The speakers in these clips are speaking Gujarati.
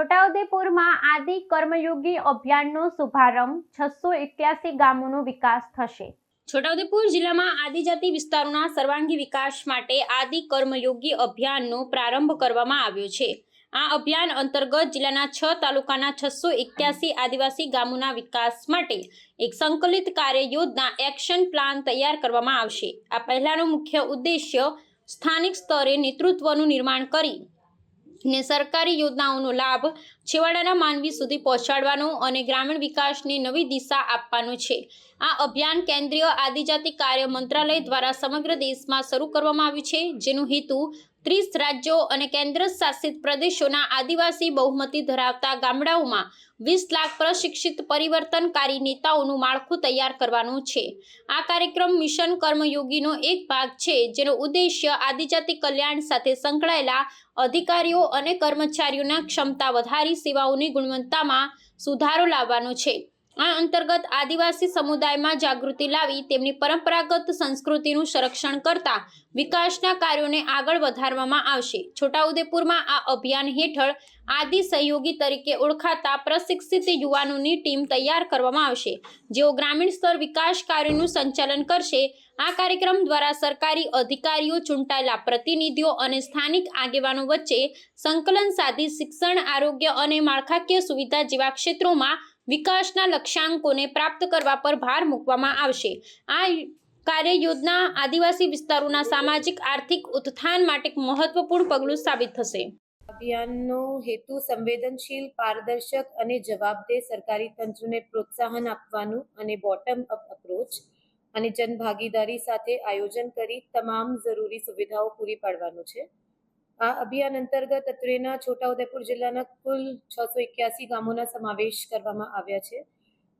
છોટાઉદેપુરમાં આદિ કર્મયોગી અભિયાનનો શુભારંભ છસો એક્યાસી ગામોનો વિકાસ થશે. છોટાઉદેપુર જિલ્લામાં આદિજાતિ વિસ્તારોના સર્વાંગી વિકાસ માટે આદિ કર્મયોગી અભિયાનનો પ્રારંભ કરવામાં આવ્યો છે. આ અભિયાન અંતર્ગત જિલ્લાના છ તાલુકાના છસો એક્યાસી આદિવાસી ગામોના વિકાસ માટે એક સંકલિત કાર્ય યોજના એક્શન પ્લાન તૈયાર કરવામાં આવશે. આ પહેલાનો મુખ્ય ઉદ્દેશ્ય સ્થાનિક સ્તરે નેતૃત્વનું નિર્માણ કરી ને સરકારી યોજનાઓનો લાભ છેવાડાના માનવી સુધી પહોંચાડવાનો અને ગ્રામીણ વિકાસને નવી દિશા આપવાનો છે. આ અભિયાન કેન્દ્રીય આદિજાતિ કાર્ય મંત્રાલય દ્વારા સમગ્ર દેશમાં શરૂ કરવામાં આવ્યું છે, જેનો હેતુ ત્રીસ રાજ્યો અને કેન્દ્ર શાસિત પ્રદેશોના આદિવાસી બહુમતી ધરાવતા ગામડાઓમાં વીસ લાખ પ્રશિક્ષિત પરિવર્તનકારી નેતાઓનું માળખું તૈયાર કરવાનું છે. આ કાર્યક્રમ મિશન કર્મયોગીનો એક ભાગ છે, જેનો ઉદ્દેશ્ય આદિજાતિ કલ્યાણ સાથે સંકળાયેલા અધિકારીઓ અને કર્મચારીઓના ક્ષમતા વધારી સેવાઓની ગુણવત્તામાં સુધારો લાવવાનો છે. આ અંતર્ગત આદિવાસી સમુદાયમાં જાગૃતિ લાવી તેમની પરંપરાગત સંસ્કૃતિનું સંરક્ષણ કરતા વિકાસના કાર્યોને આગળ વધારવામાં આવશે. છોટાઉદેપુરમાં આ અભિયાન હેઠળ આદિ સહયોગી તરીકે ઓળખાતા પ્રશિક્ષિત યુવાનોની ટીમ તૈયાર કરવામાં આવશે. જેઓ ગ્રામીણ સ્તર વિકાસ કાર્યોનું સંચાલન કરશે, આ કાર્યક્રમ દ્વારા સરકારી અધિકારીઓ, ચૂંટાયેલા પ્રતિનિધિઓ અને સ્થાનિક આગેવાનો વચ્ચે સંકલન સાધી શિક્ષણ, આરોગ્ય અને માળખાકીય સુવિધા જેવા ક્ષેત્રોમાં વિકાસના લક્ષ્યાંકોને પ્રાપ્ત કરવા પર ભાર મૂકવામાં આવશે. આ કાર્ય યોજના આદિવાસી વિસ્તારોના સામાજિક, આર્થિક ઉત્થાન માટે મહત્વપૂર્ણ પગલું સાબિત થશે. અભિયાનનો હેતુ સંવેદનશીલ, પારદર્શક અને જવાબદેહ સરકારી તંત્રને પ્રોત્સાહન આપવાનું અને બોટમ અપ અપ્રોચ અને જનભાગીદારી સાથે આયોજન કરી તમામ જરૂરી સુવિધાઓ પૂરી પાડવાનું છે. આ અભિયાન અંતર્ગત અત્રેના છોટાઉદેપુર જિલ્લાના કુલ છસો એક્યાસી ગામોના સમાવેશ કરવામાં આવ્યા છે.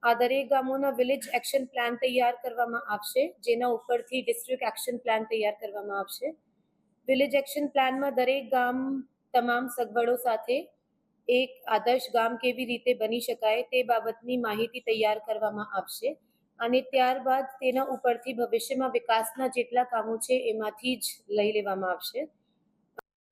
આ દરેક ગામોના વિલેજ એક્શન પ્લાન તૈયાર કરવામાં આવશે, જેના ઉપરથી ડિસ્ટ્રિક્ટ એક્શન પ્લાન તૈયાર કરવામાં આવશે. વિલેજ એક્શન પ્લાનમાં દરેક ગામ તમામ સગવડો સાથે એક આદર્શ ગામ કેવી રીતે બની શકાય તે બાબતની માહિતી તૈયાર કરવામાં આવશે અને ત્યારબાદ તેના ઉપરથી ભવિષ્યમાં વિકાસના જેટલા કામો છે એમાંથી જ લઈ લેવામાં આવશે.